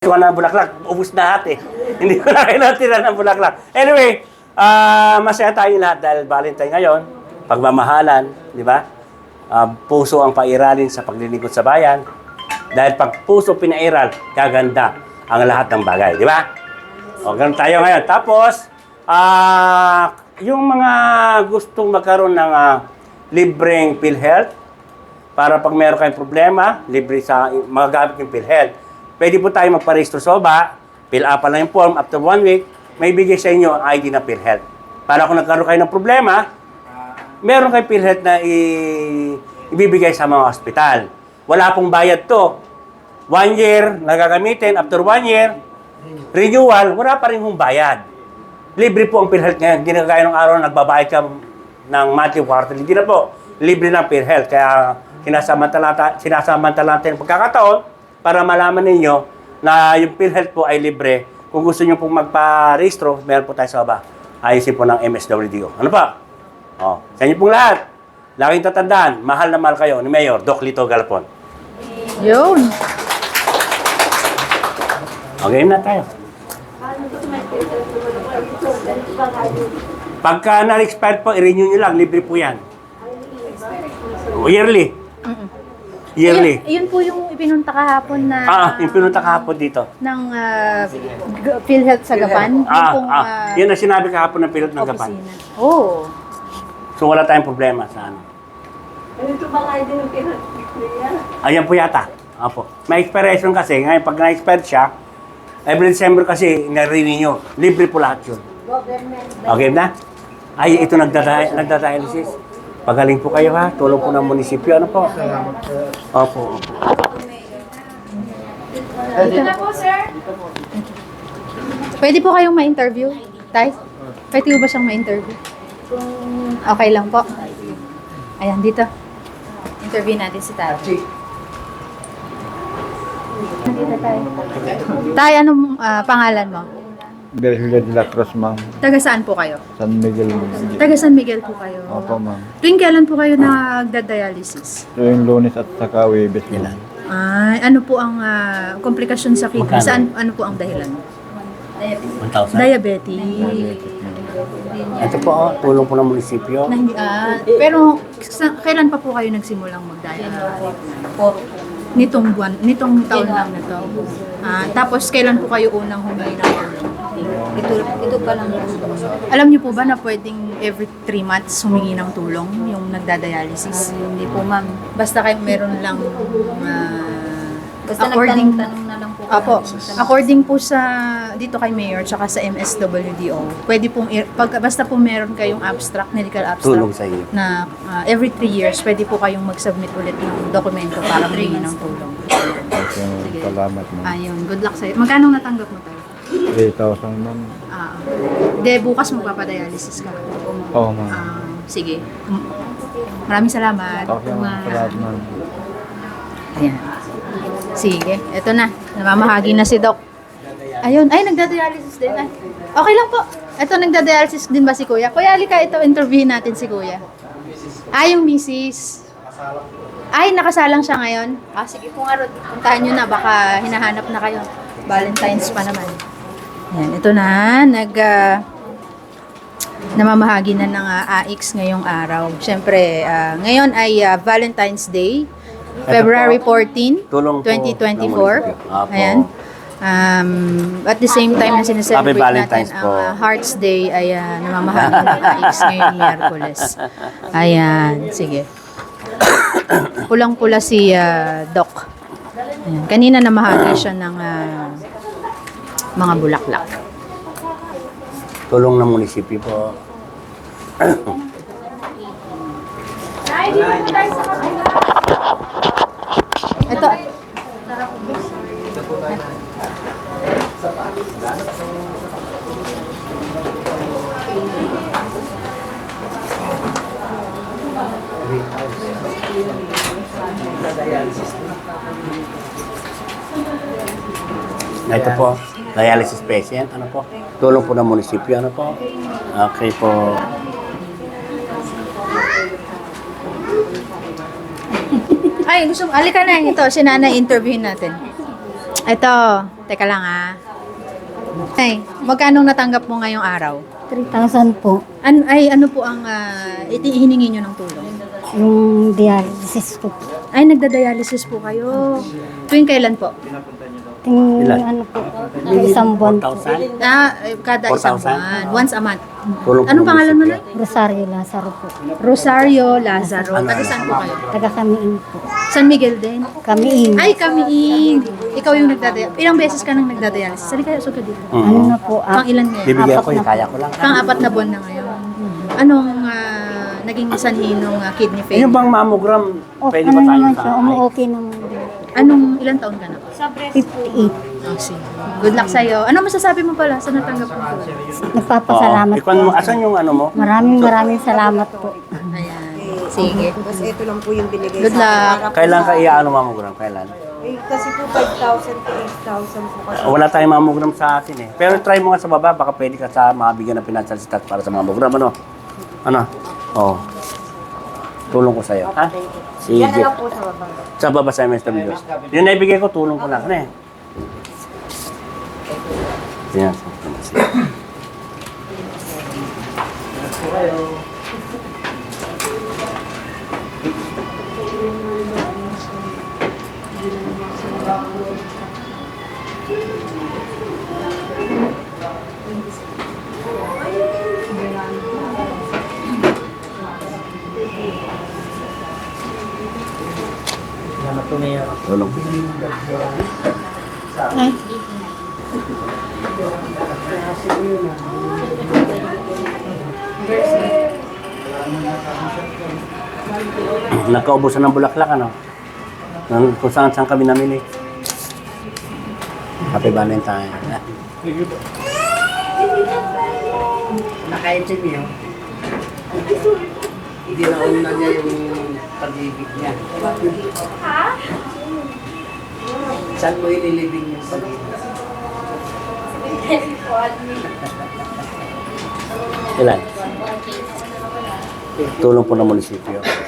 Ito na bulaklak, ubus na lahat eh. Hindi ko na kayo natira ng bulaklak. Anyway, ah masaya tayo lahat dahil Valentine ngayon, pagmamahalan, di ba? Ah, puso ang pairalin sa paglilingkod sa bayan. Dahil pag puso pinairal, gaganda ang lahat ng bagay, di ba? O, ganun tayo ngayon. Tapos, ah yung mga gustong magkaroon ng ah, libreng PhilHealth, para pag meron kayong problema, libre sa magagamit yung PhilHealth. Pwede po tayo magparehistro sa OBA, fill up lang yung form, after one week, may bigay sa inyo ang ID ng PhilHealth. Para kung nagkaroon kayo ng problema, meron kayo PhilHealth na i- ibibigay sa mga ospital. Wala pong bayad to. One year, nagagamitin. After one year, renewal, wala pa rin hong bayad. Libre po ang PhilHealth ngayon. Hindi na gaya ng araw na nagbabayad ka ng monthly quarterly. Hindi na po. Libre na PhilHealth. Kaya sinasamantala, sinasamantala natin pagkakataon para malaman ninyo na yung PhilHealth po ay libre. Kung gusto nyo pong magpa-registro, meron po tayo sa baba. Ayusin po ng MSWDO. Ano pa? Oh, sa inyo pong lahat. Laging tatandaan, mahal na mahal kayo ni Mayor Doc Lito Galapon. Yun. Okay na tayo. Pagka na-expired po, i-renew nyo lang. Libre po yan. Yearly. Yearly. Ayun, yun po yung ipinunta kahapon na Ah, yung pinunta kahapon dito. ng ah, G- PhilHealth sa Gapan. Yung Ah, pong ah, ah, yan ang sinabi kahapon ng pilot ng Gapan. Oh. So wala tayong problema sa ano. Ito ba nga din yung pinag-clear? Ayan po yata. Apo. May expiration kasi. Ngayon, pag na-expired siya, every December kasi, na-renew. Libre po lahat yun. Okay na? Ay, ito nagdada- nagda-dialysis. Pagaling po kayo ha. Tulong po ng munisipyo. Ano po? Opo. opo. Pwede po kayong ma-interview? Tay? Pwede po ba siyang ma-interview? Okay lang po. Ayan, dito. Interview natin si tayo. Tay, anong ah, pangalan mo? Virgilio de la Cruz, ma'am. Taga saan po kayo? San Miguel. Taga San Miguel po kayo. Opo, ma'am. Tuwing kailan po kayo nagda-dialysis? Tuwing lunes at saka Webes, ma'am. Ay, ano po ang ah, komplikasyon sa kidney? Magkano? Saan, ano po ang dahilan? 1,000. Diabetes. Ito po, oh, tulong po ng munisipyo. Na hindi, ah, pero sa, kailan pa po kayo nagsimulang mag-dialysis? Po, nitong buwan, nitong taon lang na to. Ah, tapos kailan po kayo unang humingi ng tulong? Ito, ito pa lang. Alam niyo po ba na pwedeng every 3 months humingi ng tulong yung nagda-dialysis? Hindi po, ma'am. Basta kayo meron lang ah, Basta according nagtanong-tanong na lang po. Apo, kami. according po sa dito kay Mayor tsaka sa MSWDO, pwede pong i- pag basta po meron kayong abstract, medical abstract Tulong sa inyo. na ah, every 3 years pwede po kayong mag-submit ulit ng dokumento para humingi ng tulong. Okay, salamat, ma'am. Ayun, good luck sa'yo. Magkano natanggap mo tayo? 3,000, ma'am. Ah, de bukas magpapadialysis ka. Oo, ma'am. Ah, sige. Mm. Maraming salamat. Okay, ma'am. Salamat, ma'am. Ayan. Sige, eto na. Namamahagi na si Doc. Ayun, ay nagda-dialysis din. Ay. Okay lang po. Eto nagda-dialysis din ba si Kuya? Kuya, halika ito, interviewin natin si Kuya. Ay, yung misis. Ay, nakasalang siya ngayon. Ah, sige po nga, Rod. Puntahan nyo na, baka hinahanap na kayo. Valentine's pa naman. Yan, ito na, nag... ah, namamahagi na ng ah, AX ngayong araw. Siyempre, ah, ngayon ay ah, Valentine's Day, February 14, Tulong po ng 2024. munisipyo. Apo. Ayan. Um, at the same time na sineselebrate natin ang ah, Hearts Day ay uh, namamahagi ng AX ngayong Miyerkules. Ayan, sige. Pulang-pula si ah, Doc. Ayan. Kanina namahagi siya ng ah, mga bulaklak. Tulong ng munisipyo po. Ito. Ito po, dialysis patient. Ano po? Tulong po ng munisipyo. Ano po? Okay po. Ay, gusto mo, alika na. Ito, si Nana interviewin natin. Ito, Teka lang ah. Ay, magkano natanggap mo ngayong araw? 3,000 po. An ay, ano po ang uh, hiningi nyo ng tulong? Yung dialysis po. Ay, nagda-dialysis po kayo. Tuwing kailan po? Ting, Ilan? ano po, isang buwan po. 4,000? Ah, eh, kada isang 4,000? buwan. Once a month. Tulong po Anong ng pangalan mo na? Rosario Lazaro po. Rosario Lazaro. Ano, Taga ano? saan po kayo? Taga Kamiin po. San Miguel din? Kamiin. Ay, kamiin. Ikaw yung nagdadialysis. Ilang beses ka nang nagdadialysis? Sali kayo, suka dito. Ano na po, Pang ah, ilan ngayon? Bibigyan Apat ko yung na kaya ko lang. Pang apat na buwan na ngayon. Anong ah, naging sanhi ng ah, kidney Eh, failure? yung bang mammogram, oh, pwede ano ba tayo naman sa... siya, umu-okay naman. Anong ilang taon ka na? 58. Oh, sige. Good luck sa'yo. Ano masasabi mo pala sa natanggap mo tulong? Nagpapasalamat Oo. Ikaw, po. asan yung ano mo? Maraming maraming salamat po. Ayan. Sige. Tapos ito lang po yung binigay Good sa luck. Para po Kailan sa- ka iaano mammogram? Kailan? Eh, kasi po 5,000 to 8,000 po kasi. Wala tayong mammogram sa atin eh. Pero try mo nga sa baba, baka pwede ka sa mabigyan ng financial status para sa mammogram. Ano? Ano? Oo. Tulong ko sa'yo. Ha? Sige. Yan na lang po sa baba. Sa baba sa MSW. Yung naibigay ko, tulong ko lang. Ano eh? Yan. Tulong. Ay. Nagkaubusan ng bulaklak, ano? Nang- Kung saan saan kami namili. Happy Valentine. Nakaitim yun. Hindi na una niya yung pag-ibig niya. Saan mo ililibing yung pag-ibig? Ilan? Tulong po ng munisipyo.